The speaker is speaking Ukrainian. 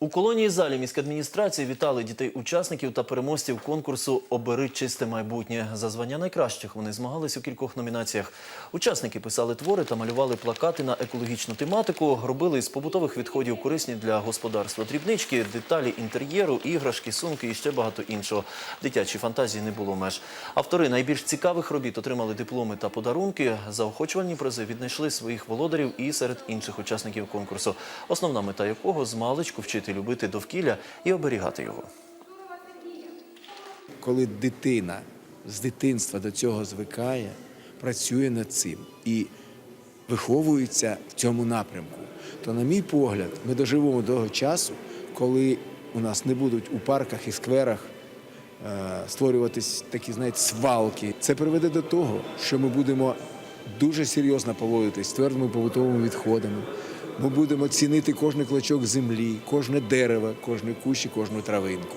У колонії залі міськадміністрації вітали дітей-учасників та переможців конкурсу Обери чисте майбутнє. За звання найкращих вони змагались у кількох номінаціях. Учасники писали твори та малювали плакати на екологічну тематику, робили з побутових відходів корисні для господарства дрібнички, деталі інтер'єру, іграшки, сумки і ще багато іншого. Дитячій фантазії не було меж. Автори найбільш цікавих робіт отримали дипломи та подарунки. Заохочувальні призи віднайшли своїх володарів і серед інших учасників конкурсу, основна мета якого з маличку вчити любити довкілля і оберігати його. коли дитина з дитинства до цього звикає, працює над цим і виховується в цьому напрямку, то, на мій погляд, ми доживемо до того часу, коли у нас не будуть у парках і скверах е, створюватись такі, знаєте, свалки. Це приведе до того, що ми будемо дуже серйозно поводитись з твердими побутовими відходами. Ми будемо цінити кожний клочок землі, кожне дерево, кожний кущ і кожну травинку.